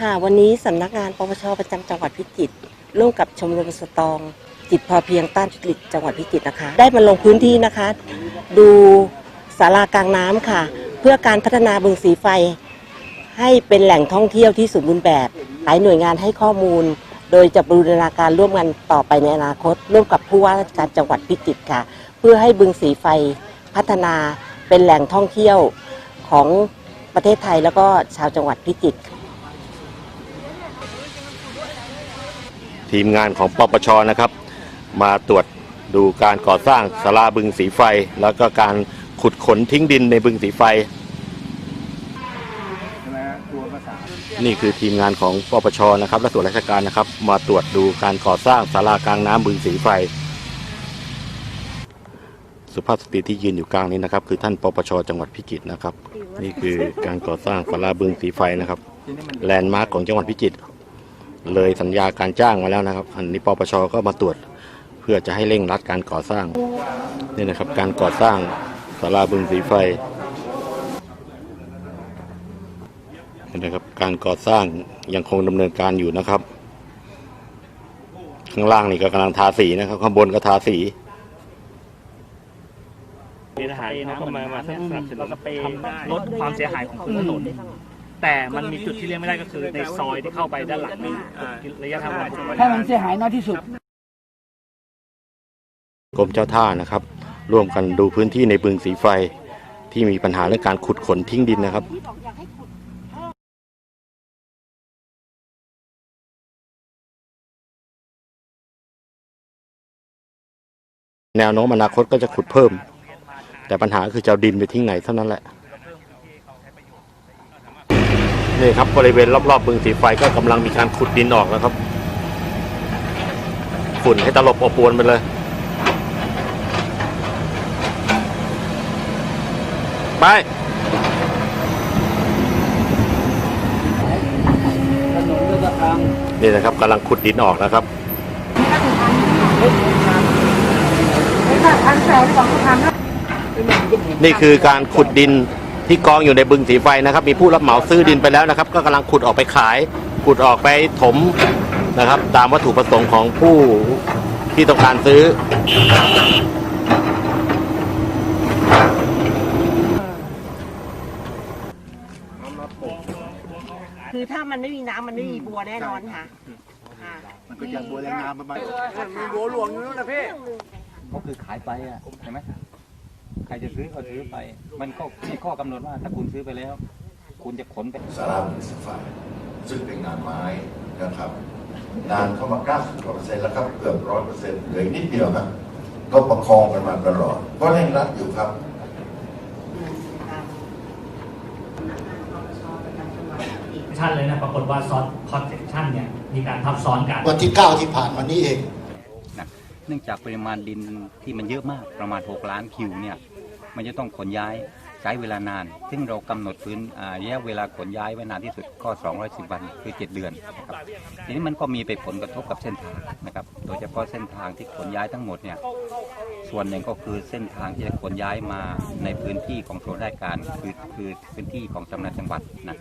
ค่ะ วันนี้สำนักงานปปชประจำจังหวัดพิจิตรร่วมกับชมรมสตอง จิตพอเพียงต้านวิกฤตจังหวัดพิจิตรนะคะ ได้มาลงพื้นที่นะคะ ดูศาลากลางน้ำค่ะ เพื่อการพัฒนาบึงสีไฟ ให้เป็นแหล่งท่องเที่ยวที่สมบูรณ์แบบหลายหน่วยงานให้ข้อมูล โดยจะบูรณาการร่วมกันต่อไปในอนาคต ร่วมกับผู้ว่าราชการจังหวัดพิจิตรค่ะ เพื่อให้บึงสีไฟพัฒนาเป็นแหล่งท่องเที่ยวของประเทศไทยแล้วก็ชาวจังหวัดพิจิตร ทีมงานของปปชนะครับ มาตรวจดูการก่อสร้างศาลาบึงสีไฟ แล้วก็การขุดขนทิ้งดินในบึงสีไฟ นี่คือทีมงานของปปชนะครับและส่วนราชการนะครับ มาตรวจดูการก่อสร้างศาลากลางน้ำบึงสีไฟ สุภาพสตรีที่ยืนอยู่กลางนี้นะครับ คือท่านปปชจังหวัดพิจิตรนะครับ นี่คือการก่อสร้างศาลาบึงสีไฟนะครับแลนด์มาร์กของจังหวัดพิจิตร เลยสัญญาการจ้างมาแล้วนะครับ อันนี้ปปชก็มาตรวจเพื่อจะให้เร่งรัดการก่อสร้างนี่นะครับ การก่อสร้างศาลาบึงสีไฟนี่นะครับการก่อสร้างยังคงดำเนินการอยู่นะครับ ข้างล่างนี่ก็กำลังทาสีนะครับ ข้างบนก็ทาสีมีทหารเขาก็มามาสนับสนุนทำลดความเสียหายของพื้นถนน แต่มันมีจุดที่เลี่ยงไม่ได้ก็คือในซอยที่เข้าไปด้านหลังนี่ระยะทางประมาณสองร้อยให้มันเสียหายน้อยที่สุด กรมเจ้าท่านะครับ ร่วมกันดูพื้นที่ในบึงสีไฟที่มีปัญหาเรื่องการขุดขนทิ้งดินนะครับแนวโน้มอนาคตก็จะขุดเพิ่ม แต่ปัญหาคือจะเอาดินไปทิ้งไหนเท่านั้นแหละ นี่ครับบริเวณรอบๆบึงสีไฟก็กำลังมีการขุดดินออกแล้วครับ ฝุ่นให้ตลบอบอวนไปเลยไปนี่นะครับกำลังขุดดินออกนะครับนี่คือการขุดดิน ที่กองอยู่ในบึงสีไฟนะครับ มีผู้รับเหมาซื้อดินไปแล้วนะครับ ก็กำลังขุดออกไปขาย ขุดออกไปถมนะครับ ตามวัตถุประสงค์ของผู้ที่ต้องการซื้อ คือถ้ามันไม่มีน้ำมันไม่มีบัวแน่นอนค่ะค่ะมันก็จะบัวแรงงามประมาณมีบัวหลวงอยู่นู่นนะพี่ก็คือขายไปอะใช่ไหม ใครจะซื้อก็ซื้อไป มันก็มีข้อกำหนดว่าถ้าคุณซื้อไปแล้ว คุณจะขนไปสาราบุญสิฟาซึ่งเป็นงานไม้นะครับงานเข้ามา90กว่าเปอร์เซ็นต์แล้วครับเกือบร้อยเปอร์เซ็นต์เหลืออีกนิดเดียวครับก็ประคองกันมาตลอด ก็เร่งรัดอยู่ครับชั่นเลยนะปรากฏว่าซอสคอนเซปชันเนี่ยมีการทับซ้อนกัน วันที่ 9 ที่ผ่านมานี้เองนะเนื่องจากปริมาณดินที่มันเยอะมากประมาณ 6 ล้านคิวเนี่ย มันจะต้องขนย้ายใช้เวลานาน ซึ่งเรากำหนดพื้นระยะเวลาขนย้ายไว้นานที่สุดก็ 210 วันคือ 7 เดือนนะครับทีนี้มันก็มีไปผลกระทบกับเส้นทางนะครับ โดยเฉพาะเส้นทางที่ขนย้ายทั้งหมดเนี่ยส่วนหนึ่งก็คือเส้นทางที่จะขนย้ายมาในพื้นที่ของส่วนราชการคือคือพื้นที่ของสำนักจังหวัดนะ